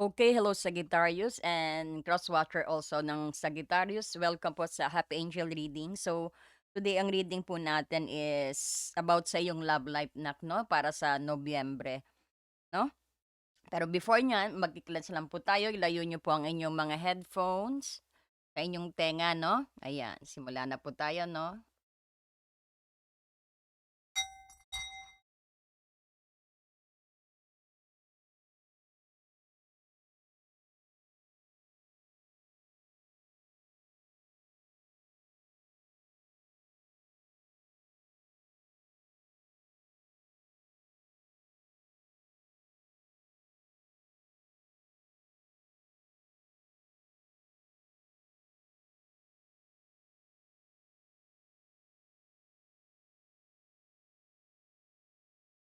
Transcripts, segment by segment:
Okay, hello Sagittarius and crosswatcher also ng Sagittarius. Welcome po sa Happy Angel Reading. So, today ang reading po natin is about sa iyong love life nak, no? Para sa Nobyembre, no? Pero before niyan, magki-cleanse lang po tayo. Ilayo niyo po ang inyong mga headphones sa inyong tenga, no? Ayan, simula na po tayo, no?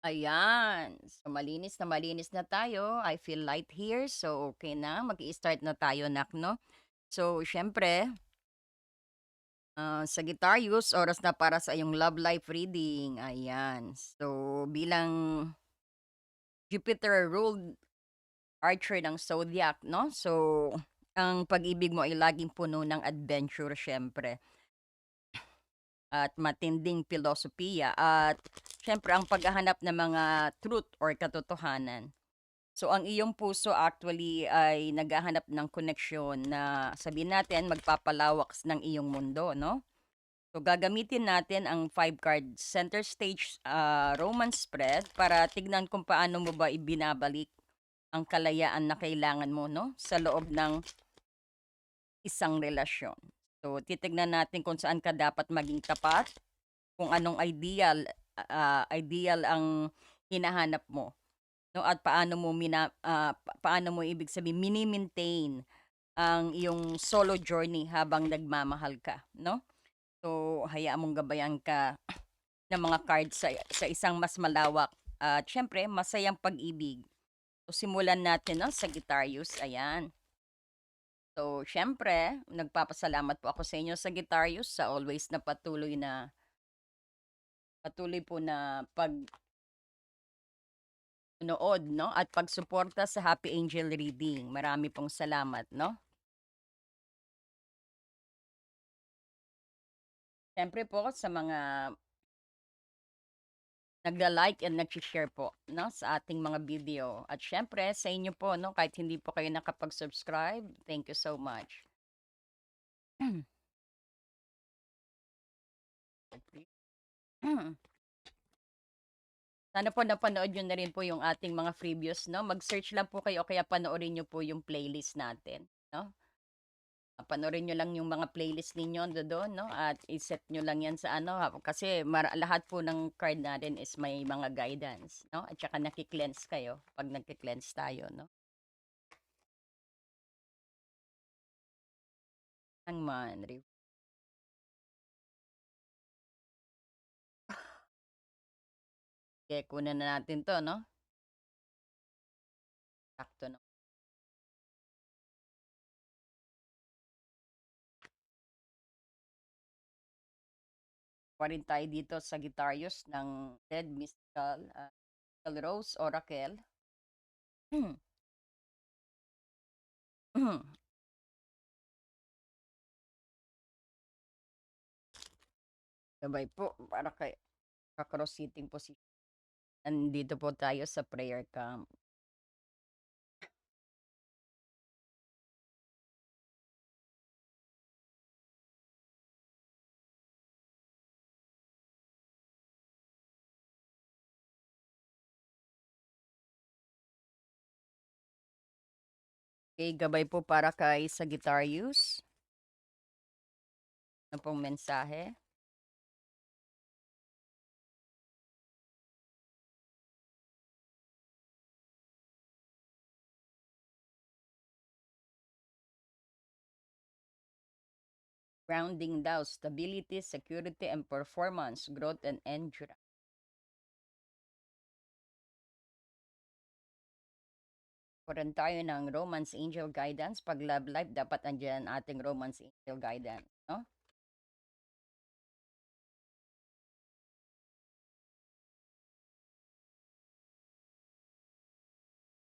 Ayan. So, malinis na malinis na tayo. I feel light here. So, okay na. mag start na tayo, nak, no? So, syempre, ah, Sagittarius, oras na para sa iyong love life reading. Ayan. So, bilang Jupiter ruled archer ng zodiac, no? So, ang pag-ibig mo ay laging puno ng adventure, syempre. At matinding filosofiya at syempre ang paghahanap ng mga truth or katotohanan. So, ang iyong puso actually ay naghahanap ng koneksyon na sabihin natin magpapalawak ng iyong mundo, no? So, gagamitin natin ang five card center stage ah, romance spread para tignan kung paano mo ba ibinabalik ang kalayaan na kailangan mo, no? Sa loob ng isang relasyon. So, titignan natin kung saan ka dapat maging tapat, kung anong ideal ah, ideal ang hinahanap mo, no? At paano mo mina ah, pa- paano mo ibig sabihin mini-maintain ang iyong solo journey habang nagmamahal ka, no? So, hayaan mong gabayan ka ng mga cards sa sa isang mas malawak at siyempre masayang pag-ibig. So, simulan natin 'no, Sagittarius, ayan. So, siyempre nagpapasalamat po ako sa inyo Sagittarius sa always na patuloy na patuloy po na pagnood 'no, at pagsuporta sa Happy Angel Reading. Marami pong salamat 'no. Siyempre po sa mga nagla-like and nagshi-share po 'no, sa ating mga video. At siyempre sa inyo po 'no, kahit hindi po kayo nakapag-subscribe, thank you so much. Sana po napanood niyo na rin po yung ating mga previous 'no, mag-search lang po kayo kaya panoorin niyo po yung playlist natin 'no. Panoorin niyo lang yung mga playlist ninyo doon 'no, at i-set niyo lang 'yan sa ano, kasi mara lahat po ng card natin is may mga guidance 'no, at saka naki-cleanse kayo 'pag nagke-cleanse tayo 'no. Hangman, re Sige, kunin na natin 'to 'no. Sakto na. Rin tayo dito sa Sagittarius ng Red Mystical, ah, Mystical Rose Oracle. Hmm. Hmm. Gabay po para kay ka-cross-sitting position. Nandito po tayo sa prayer camp. Okay, gabay po para kay Sagittarius. Ano pong mensahe? Grounding daw, stability, security, and performance, growth, and endurance. Kuran tayo ng Romance Angel Guidance. Pag love life, dapat andyan ang ating Romance Angel Guidance. No?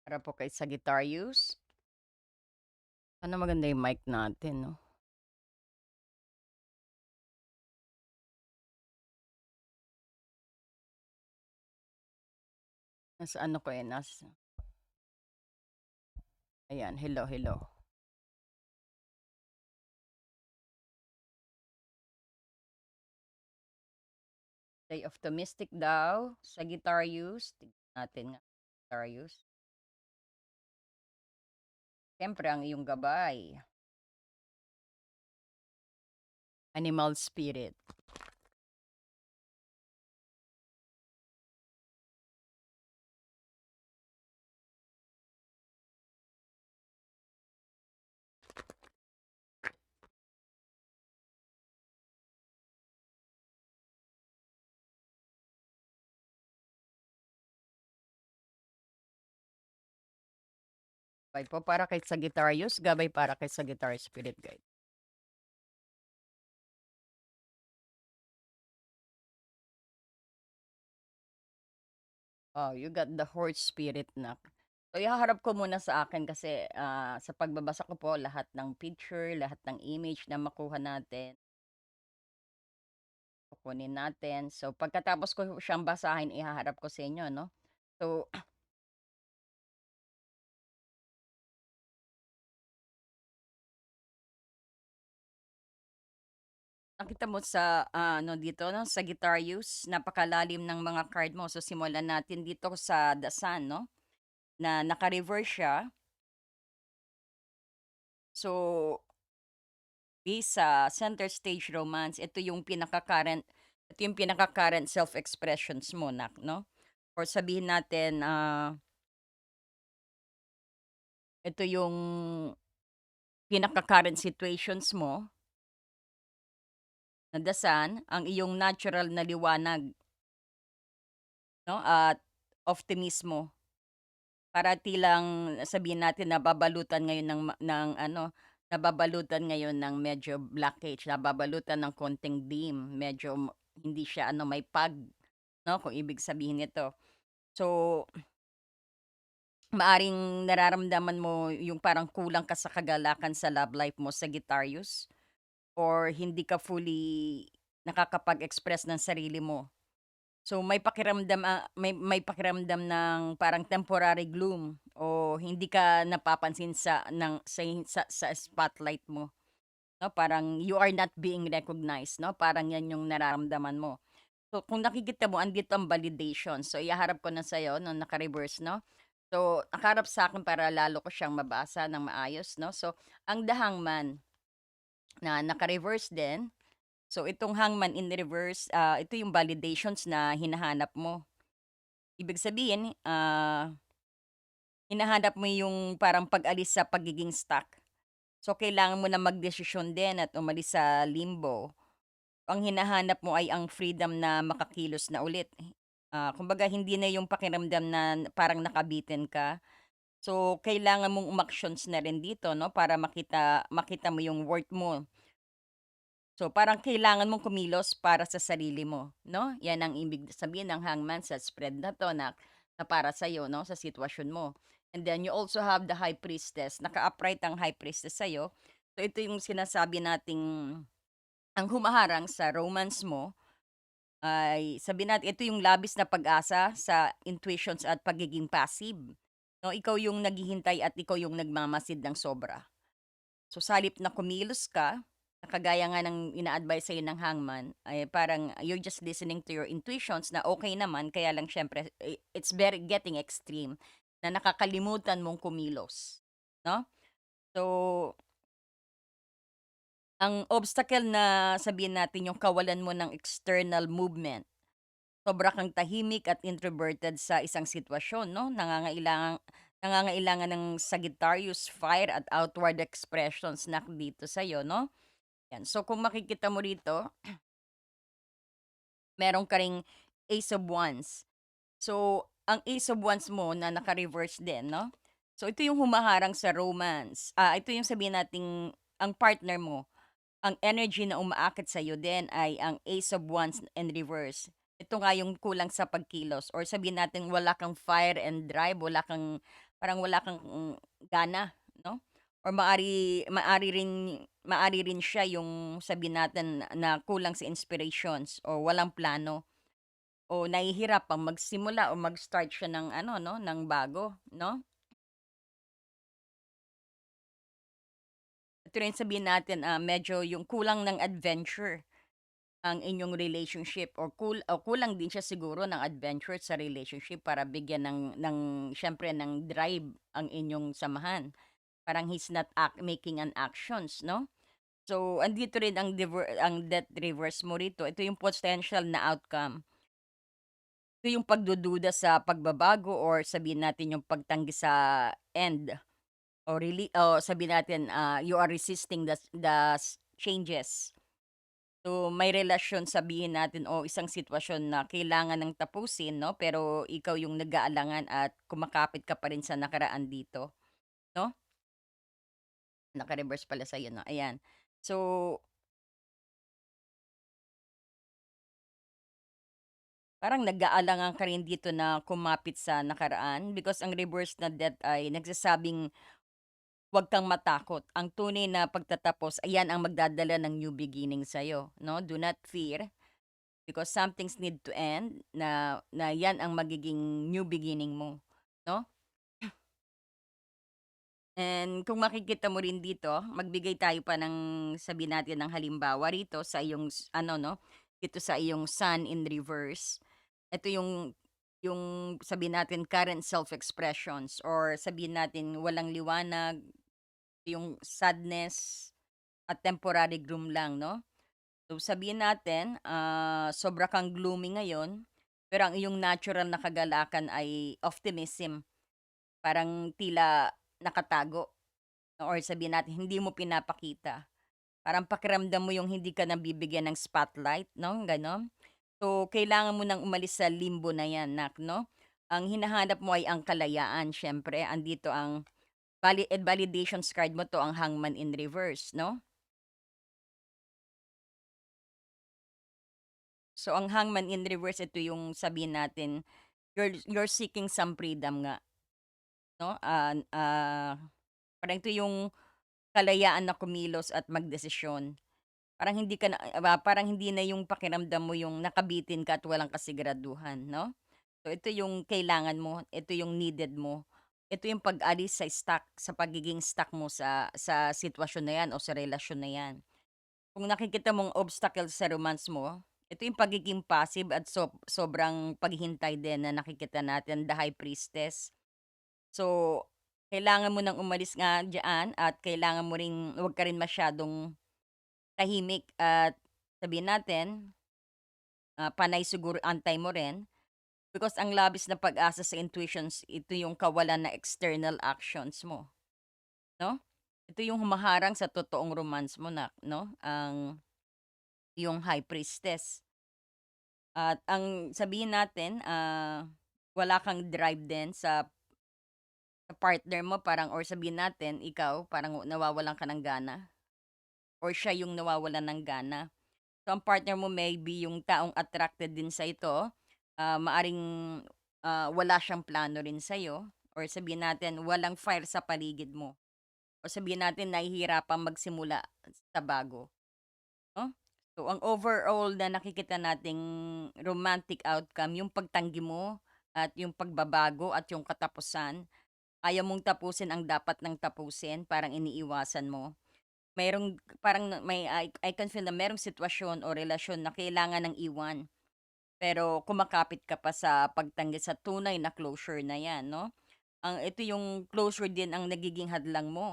Para po kay Sagittarius. Sana maganda yung mic natin 'no? Nasa ano ko, eh, nasa Ayan, hello, hello. Day of the Mystic daw, Sagittarius, tignan natin nga, Sagittarius. Siyempre ang iyong gabay. Animal spirit. Gabay po para kay Sagittarius, gabay para kay Sagittarius spirit guide. Oh, you got the horse spirit nak. So ihaharap ko muna sa akin kasi, ah, sa pagbabasa ko po lahat ng picture, lahat ng image na makuha natin kukunin natin. So pagkatapos ko siyang basahin ihaharap ko sa inyo 'no. So Nakita mo sa, ah, ano dito 'no, Sagittarius, napakalalim ng mga card mo. So simulan natin dito sa The Sun 'no, na naka-reverse siya. So based sa center stage romance, ito yung pinaka-current ito yung pinaka-current self-expressions mo nak 'no, or sabihin natin, ah ito yung pinaka-current situations mo na The Sun, ang iyong natural na liwanag. No, at optimismo. Para tilang sabihin natin nababalutan ngayon ng ng ano, nababalutan ngayon ng medyo blockage, nababalutan ng konting dim, medyo hindi siya ano, may fog, 'no, kung ibig sabihin nito. So maaring nararamdaman mo yung parang kulang ka sa kagalakan sa love life mo, Sagittarius, or hindi ka fully nakakapag-express ng sarili mo. So may pakiramdam, ah, may may pakiramdam ng parang temporary gloom o hindi ka napapansin sa ng sa sa sa spotlight mo, 'no, parang you are not being recognized, 'no, parang 'yan yung nararamdaman mo. So kung nakikita mo andito ang validation, so ihaharap ko na sa'yo 'no, naka-reverse 'no. So nakaharap sa'kin para lalo ko siyang mabasa ng maayos 'no. So ang The Hangman na naka-reverse din. So itong Hangman in reverse, ah, ito yung validations na hinahanap mo. Ibig sabihin, ah hinahanap mo yung parang pag-alis sa pagiging stuck. So kailangan mo na magdesisyon din at umalis sa limbo. Ang hinahanap mo ay ang freedom na makakilos na ulit. Ah, kumbaga hindi na yung pakiramdam na parang nakabitin ka. So kailangan mong umaksiyons na rin dito 'no, para makita makita mo yung worth mo. So parang kailangan mong kumilos para sa sarili mo 'no, 'yan ang ibig sabihin ng hangman sa spread na 'to na na para sa'yo 'no, sa sitwasyon mo. And then you also have the high priestess, naka-upright ang high priestess sa'yo. So ito yung sinasabi nating ang humaharang sa romance mo ay sabihin natin ito yung labis na pag-asa sa intuitions at pagiging passive, 'no. Ikaw yung naghihintay at ikaw yung nagmamasid ng sobra. So sa halip na kumilos ka, kagaya nga ng ina-advice sa'yo ng hangman, ay parang you're just listening to your intuitions na okey naman kaya lang siyempre i it's very getting extreme na nakakalimutan mong kumilos, 'no. So ang obstacle na sabihin natin yung kawalan mo ng external movement. Sobra kang tahimik at introverted sa isang sitwasyon 'no, nangangailangang nangangailangan ng Sagittarius fire at outward expressions na dito sa'yo 'no. 'Yan, so kung makikita mo rito meron ka ring Ace of Wands. So, ang Ace of Wands mo na naka-reverse din 'no, so ito yung humaharang sa romance. Ah, ito yung sabihin nating ang partner mo, ang energy na umaakit sa'yo din ay ang Ace of Wands in reverse. Ito nga yung kulang sa pagkilos or sabihin nating wala kang fire and drive, wala kang parang wala kang mm, gana 'no, Or maari maari rin maari rin siya yung sabihin natin na kulang sa inspirations o walang plano o nahihirapang magsimula o mag-start siya ng ano 'no, ng bago 'no? Ito rin sabihin natin, ah, medyo yung kulang ng adventure ang inyong relationship or kul o kulang din siya siguro ng adventure sa relationship para bigyan ng ng siyempre ng drive ang inyong samahan. Parang he's not act making an actions 'no? So, andito rin ang diver ang death reverse mo rito, ito yung potential na outcome. Ito yung pagdududa sa pagbabago or sabihin natin yung pagtanggi sa end o really o sabihin natin, ah, you are resisting the the changes. So, may relasyon sabihin natin o isang sitwasyon na kailangan ng tapusin 'no, pero ikaw yung nag-aalangan at kumakapit ka pa rin sa nakaraan dito, 'no? Naka-reverse pala sa'yo 'no, ayan. So, parang nag-aalangan ka rin dito na kumapit sa nakaraan because ang reverse na death ay nagsasabing, "Huwag kang matakot, ang tunay na pagtatapos, ayan ang magdadala ng new beginning sa'yo 'no, do not fear because some things need to end na na 'yan ang magiging new beginning mo, 'no? And kung makikita mo rin dito, magbigay tayo pa ng sabihin natin ng halimbawa rito sa iyong ano 'no, dito sa iyong Sun in reverse. Ito yung yung sabihin natin current self-expressions or sabihin natin walang liwanag, yung sadness at temporary gloom lang 'no. So sabihin natin, ah, sobra kang gloomy ngayon, pero ang iyong natural na kagalakan ay optimism. Parang tila nakatago or sabihin natin hindi mo pinapakita. Parang pakiramdam mo yung hindi ka nabibigyan ng spotlight 'no, gano'n. So, kailangan mo ng umalis sa limbo na 'yan nak 'no. Ang hinahanap mo ay ang kalayaan siyempre andito ang vali eh, validations card mo 'to ang Hangman in reverse 'no. So, ang Hangman in reverse ito yung sabihin natin, you're you're seeking some freedom nga 'no, ah, ah, parang ito yung kalayaan na kumilos at magdesisyon. Parang hindi ka na ah, parang hindi na yung pakiramdam mo yung nakabitin ka at walang kasiguraduhan 'no. So, ito yung kailangan mo, ito yung needed mo. Ito yung pag-alis sa stuck, sa pagiging stuck mo sa sa sitwasyon na 'yan o sa relasyon na 'yan. Kung nakikita mong obstacle sa romance mo, ito yung pagiging passive at sob sobrang paghihintay din na nakikita natin, the High Priestess. So, kailangan mo ng umalis nga diyaan at kailangan mo ring huwag ka rin masyadong tahimik at sabihin natin, ah, panay siguro antay mo rin. Because ang labis na pag-asa sa intuitions, ito yung kawalan na external actions mo, 'no? Ito yung humaharang sa totoong romance mo na 'no, ang yung High Priestess. At ang sabihin natin, ah, wala kang drive din sa sa partner mo parang or sabihin natin ikaw parang nawawalan ka ng gana or siya yung nawawalan ng gana. So, ang partner mo maybe yung taong attracted din sa ito, ah, maaring, ah, wala siyang plano rin sa'yo or sabihin natin walang fire sa paligid mo o sabihin natin nahihirapang magsimula sa bago, 'no? So, ang overall na nakikita nating romantic outcome yung pagtanggi mo at yung pagbabago at yung katapusan. Ayaw mong tapusin ang dapat ng tapusin, parang iniiwasan mo. Merong parang may I I can feel na merong sitwasyon o relasyon na kailangan ng iwan, pero kumakapit ka pa sa pagtanggi sa tunay na closure na 'yan 'no. Ang ito yung closure din ang nagiging hadlang mo,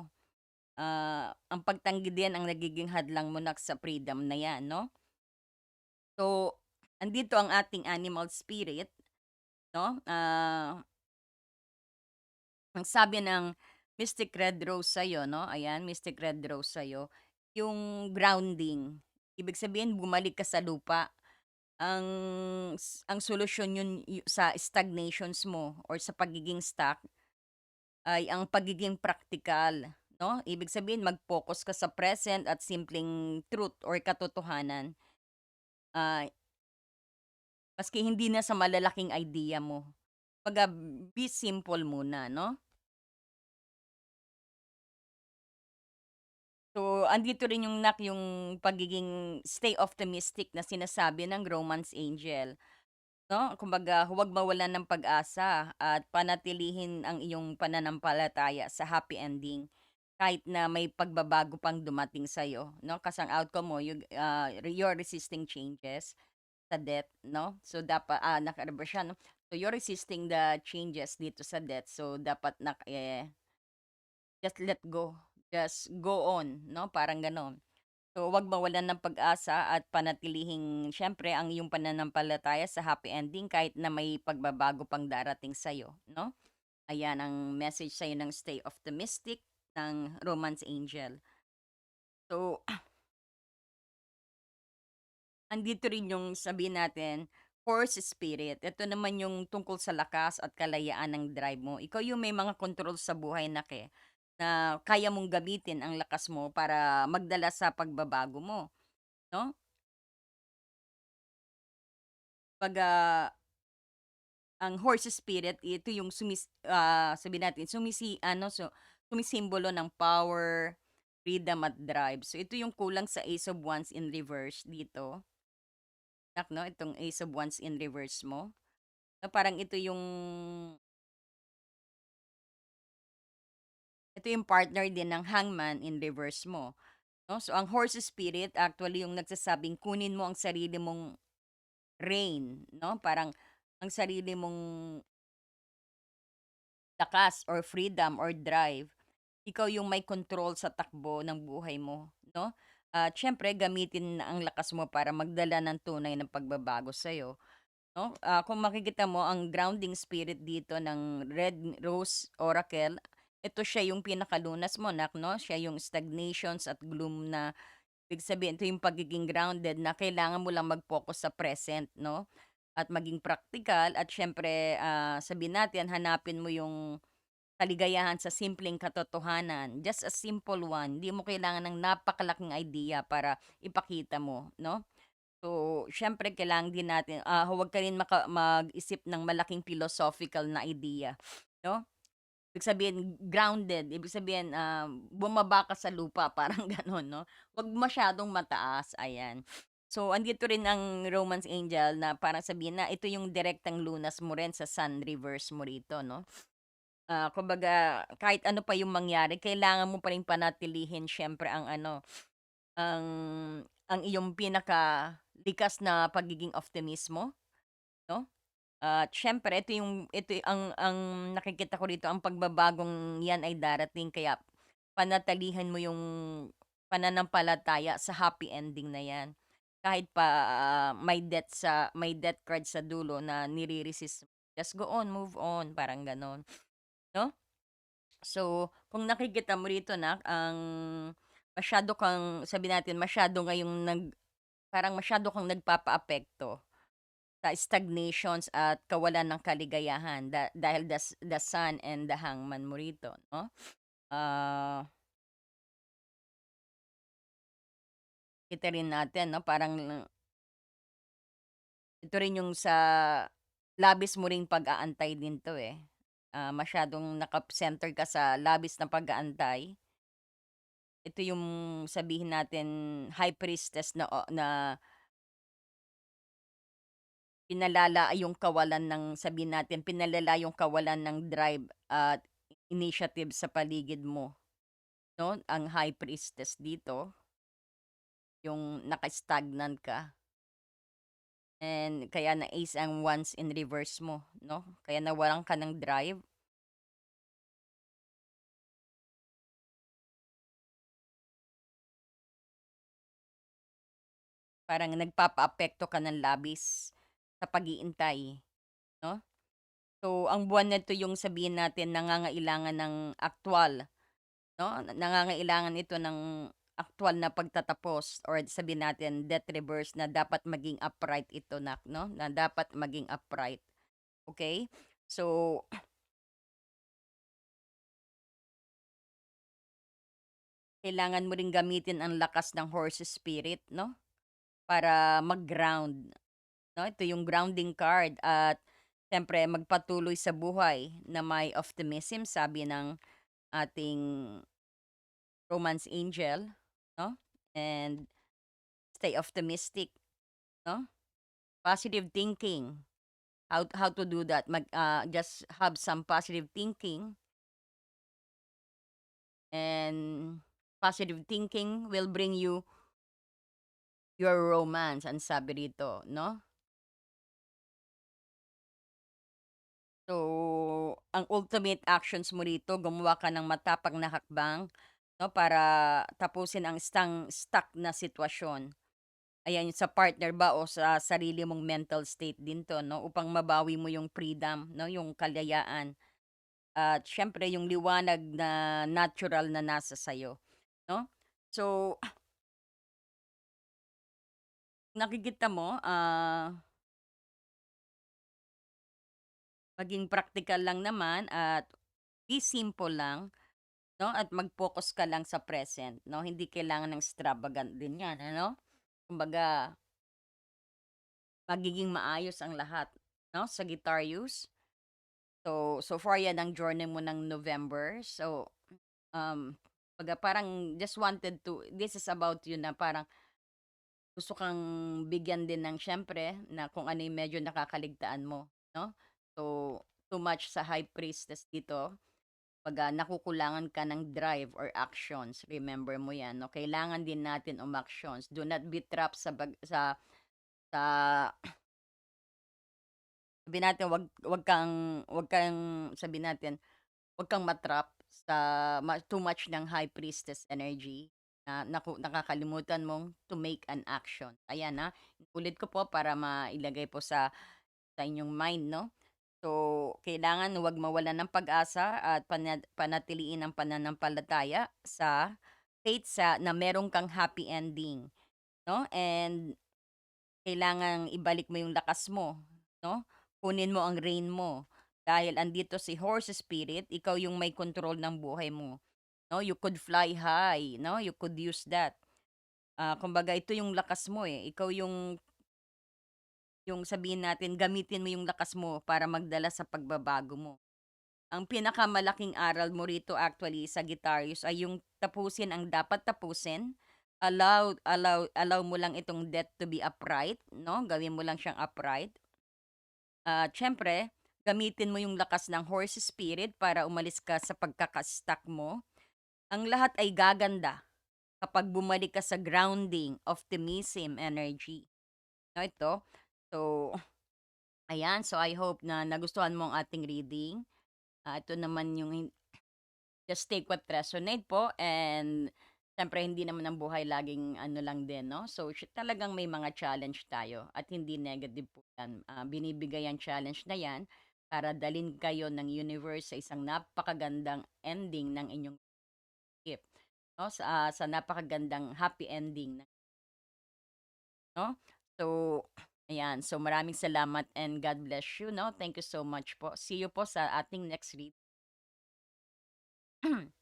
ah, ang pagtanggi din ang nagiging hadlang mo na sa freedom na 'yan 'no. So, andito ang ating animal spirit 'no, ah, ang sabi ng Mystic Red Rose sa'yo 'no, ayan Mystic Red Rose sa'yo, yung grounding. Ibig sabihin bumalik ka sa lupa. Ang ang solusyon yun yu sa stagnations mo or sa pagiging stuck ay ang pagiging praktikal 'no. Ibig sabihin mag-focus ka sa present at simpleng truth or katotohanan. Ah, maski hindi na sa malalaking idea mo. Kumbaga be simple muna 'no. So, andito rin yung nak yung pagiging stay optimistic na sinasabi ng romance angel, 'no? Kumbaga, huwag mawalan ng pag-asa at panatilihin ang iyong pananampalataya sa happy ending kahit na may pagbabago pang dumating sa'yo, 'no? Kasi ang outcome mo you ah, you're resisting changes sa death, no? So, dapa ah, naka-reverse siya, 'no? So, you're resisting the changes dito sa death, so dapat nak eh Just let go. Just go on, 'no, parang gano'n. So, 'wag mawalan ng pag-asa at panatilihing siyempre ang iyong pananampalataya sa happy ending kahit na may pagbabago pang darating sa'yo, 'no? Ayan ang message sa'yo ng Stay Optimistic ng Romance Angel. So, andito rin yung sabihin natin, Horse Spirit. Ito naman yung tungkol sa lakas at kalayaan ng drive mo. Ikaw yung may mga control sa buhay nak eh. Na kaya mong gamitin ang lakas mo para magdala sa pagbabago mo, 'no? 'Pag, ang horse spirit ito yung sumis ah, sabihin natin sumisi ano, so sumisimbolo ng power, freedom at drive. So ito yung kulang sa Ace of Wands in reverse dito, nak 'no, itong Ace of Wands in reverse mo, na parang ito yung ito yung partner din ng Hangman in reverse mo. 'No? So, ang horse spirit actually yung nagsasabing kunin mo ang sarili mong reign, 'no? Parang ang sarili mong lakas or freedom or drive. Ikaw yung may control sa takbo ng buhay mo, 'no? At siyempre gamitin ang lakas mo para magdala ng tunay na pagbabago sa'yo, 'no? Ah, kung makikita mo ang grounding spirit dito ng Red Rose Oracle, ito siya yung pinakalunas mo nak 'no? Siya yung stagnations at gloom na Ibig sabihin ito yung pagiging grounded na kailangan mo lang mag-focus sa present 'no, at maging praktikal at siyempre, ah, sabihin natin hanapin mo yung kaligayahan sa simpleng katotohanan, just a simple one. Hindi mo kailangan ng napakalaking idea para ipakita mo 'no. So, siyempre kailangan din natin, ah, huwag ka rin maka mag-isip ng malaking philosophical na idea 'no. Ibig sabihin grounded, ibig sabihin, um, bumaba ka sa lupa parang gano'n 'no, 'wag masyadong mataas, ayan. So, andito rin ang romance angel na parang sabihin na ito yung direktang lunas mo rin sa sun reverse mo rito 'no. Ah, kumbaga kahit ano pa yung mangyari kailangan mo pa ring panatilihin siyempre ang ano, ang ang iyong pinakalikas na pagiging optimismo 'no. At siyempre ito yung ito ang ang nakikita ko rito ang pagbabagong 'yan ay darating kaya panatilihan mo yung pananampalataya sa happy ending na 'yan. Kahit pa, ah, may death sa may death card sa dulo na nire-resist, just go on, move on, parang gano'n, 'no? So, kung nakikita mo rito nak ang masyado kang sabihin natin masyado ngayong nag parang masyado kang nagpapaapekto sa stagnations at kawalan ng kaligayahan da dahil the the sun and the hangman mo rito 'no. Ah, kita rin natin 'no parang ito rin yung sa labis mo ring pag-aantay din 'to, eh. Ah, masyadong naka-center ka sa labis na pag-aantay. Ito yung sabihin natin high priestess na na Pinalala yung kawalan ng sabihin natin pinalala yung kawalan ng drive at initiative sa paligid mo 'no, ang high priestess dito, yung naka-stagnant ka. And kaya na-ace ang wands in reverse mo 'no, kaya nawalan ka ng drive, parang nagpapaapekto ka ng labis sa pag-iintay 'no. So, ang buwan na 'to yung sabihin natin nangangailangan ng aktuwal 'no, na- nangangailangan ito ng aktuwal na pagtatapos or sabihin natin death reverse na dapat maging upright ito nak 'no, na dapat maging upright, okay? So, kailangan mo ring gamitin ang lakas ng horse spirit 'no, para mag-ground 'no. Ito yung grounding card at siyempre magpatuloy sa buhay na may optimism sabi ng ating romance angel. no? And stay optimistic, no? Positive thinking. How how to do that? Mag uh, just have some positive thinking. And positive thinking will bring you your romance, ang sabi rito, no? So, ang ultimate actions mo rito, gumawa ka ng matapang na hakbang, no, para tapusin ang stang stuck na sitwasyon. Ayan, sa partner ba o sa sarili mong mental state din 'to, no, upang mabawi mo yung freedom, no, yung kalayaan. At siyempre yung liwanag na natural na nasa sa'yo, no? So, nakikita mo, ah Maging praktikal lang naman at be simple lang, 'no, at mag-focus ka lang sa present, 'no, hindi kailangan ng extravagant din 'yan, ano? Kumbaga magiging maayos ang lahat, 'no, sa Guitarius. So, so far 'yan ang journey mo ng November. So, um, kumbaga parang just wanted to this is about you na parang gusto kang bigyan din ng siyempre na kung ano yung medyo nakakaligtaan mo, 'no? So, too much sa high priestess dito, 'pag, nakukulangan ka ng drive or actions, remember mo 'yan 'no, kailangan din natin umaksiyons. Do not be trapped sa bag sa sa sabihin natin wag wag kang wag kang sabihin natin, wag kang ma-trap sa too much ng high priestess energy na naku nakakalimutan mong to make an action. Ayan, ha, ulit ko po para mailagay po sa sa inyong mind 'no. So, kailangan huwag mawalan ng pag-asa at pana panatiliin ang pananampalataya sa faith sa na meron kang happy ending, 'no? And kailangang ibalik mo yung lakas mo, 'no? Kunin mo ang reign mo dahil andito si Horse Spirit, ikaw yung may control ng buhay mo, 'no? You could fly high, 'no? You could use that. Ah, kumbaga ito yung lakas mo, eh, ikaw yung yung sabihin natin gamitin mo yung lakas mo para magdala sa pagbabago mo. Ang pinakamalaking aral mo rito actually sa Guitarius ay yung tapusin ang dapat tapusin. Allow allow allow mo lang itong death to be upright, 'no? Gawin mo lang siyang upright. At siyempre, gamitin mo yung lakas ng horse spirit para umalis ka sa pagkaka-stuck mo. Ang lahat ay gaganda kapag bumalik ka sa grounding, optimism, energy. No, ito. So, ayan. So, I hope na nagustuhan mo ang ating reading. Ah, ito naman yung just take what resonate po and siyempre hindi naman ang buhay laging ano lang din 'no. So, talagang may mga challenge tayo at hindi negative po 'yan. Ah, binibigay ang challenge na 'yan para dalhin kayo ng universe sa isang napakagandang ending ng inyong relationship 'no, sa, ah, sa napakagandang happy ending 'no. So, ayan. So, maraming salamat and God bless you, no? Thank you so much po. See you po sa ating next read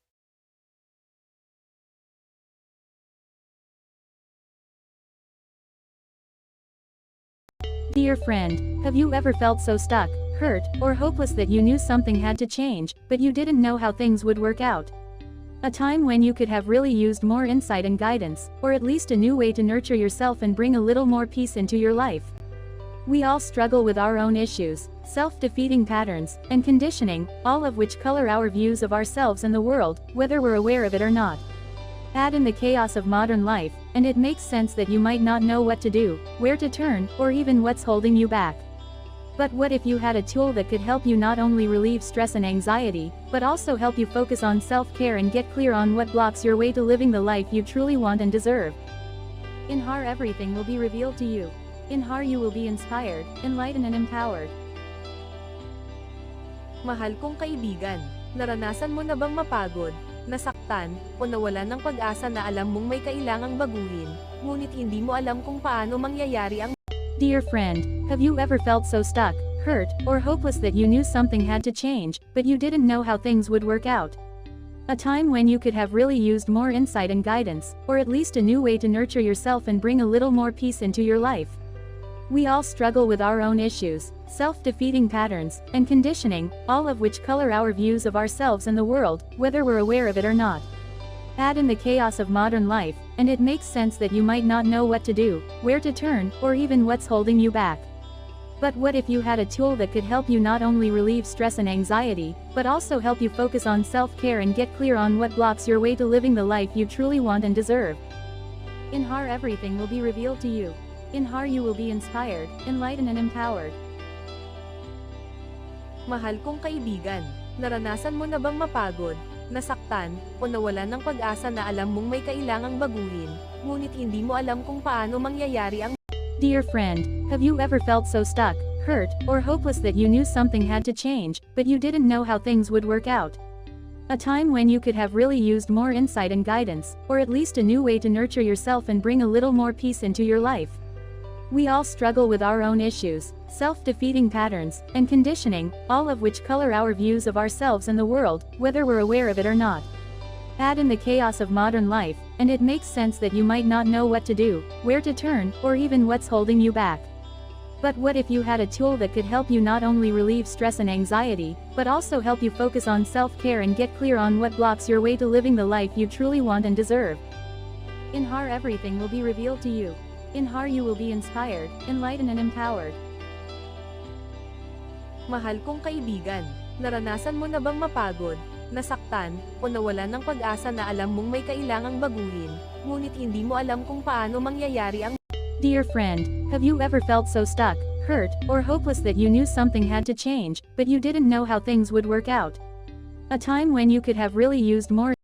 Dear friend, have you ever felt so stuck, hurt, or hopeless that you knew something had to change, but you didn't know how things would work out? A time when you could have really used more insight and guidance, or at least a new way to nurture yourself and bring a little more peace into your life. We all struggle with our own issues, self-defeating patterns, and conditioning, all of which color our views of ourselves and the world, whether we're aware of it or not. Add in the chaos of modern life, and it makes sense that you might not know what to do, where to turn, or even what's holding you back. But what if you had a tool that could help you not only relieve stress and anxiety, but also help you focus on self-care and get clear on what blocks your way to living the life you truly want and deserve? In HAR everything will be revealed to you. In HAR you will be inspired, enlightened and empowered. Mahal kong kaibigan, naranasan mo na bang mapagod, nasaktan, o nawalan ng pag-asa na alam mong may kailangang baguhin, ngunit hindi mo alam kung paano mangyayari ang Dear friend, have you ever felt so stuck, hurt, or hopeless that you knew something had to change, but you didn't know how things would work out? A time when you could have really used more insight and guidance, or at least a new way to nurture yourself and bring a little more peace into your life. We all struggle with our own issues, self-defeating patterns, and conditioning, all of which color our views of ourselves and the world, whether we're aware of it or not. Add in the chaos of modern life, and it makes sense that you might not know what to do, where to turn, or even what's holding you back. But what if you had a tool that could help you not only relieve stress and anxiety, but also help you focus on self-care and get clear on what blocks your way to living the life you truly want and deserve? In HAR everything will be revealed to you. In HAR you will be inspired, enlightened and empowered. Mahal kong kaibigan, naranasan mo na bang mapagod, nasaktan, o nawalan ng pag-asa na alam mong may kailangang baguhin, ngunit hindi mo alam kung paano mangyayari ang Dear friend, have you ever felt so stuck, hurt, or hopeless that you knew something had to change, but you didn't know how things would work out? A time when you could have really used more insight and guidance, or at least a new way to nurture yourself and bring a little more peace into your life. We all struggle with our own issues, self-defeating patterns, and conditioning, all of which color our views of ourselves and the world, whether we're aware of it or not. Add in the chaos of modern life, and it makes sense that you might not know what to do, where to turn, or even what's holding you back. But what if you had a tool that could help you not only relieve stress and anxiety, but also help you focus on self-care and get clear on what blocks your way to living the life you truly want and deserve? In HAR everything will be revealed to you. In HAR you will be inspired, enlightened and empowered. mahal kong kaibigan. Naranasan mo na bang mapagod, nasaktan, o nawalan ng pag-asa na alam mong may kailangang baguhin, ngunit hindi mo alam kung paano mangyayari ang Dear friend, have you ever felt so stuck, hurt, or hopeless that you knew something had to change, but you didn't know how things would work out? A time when you could have really used more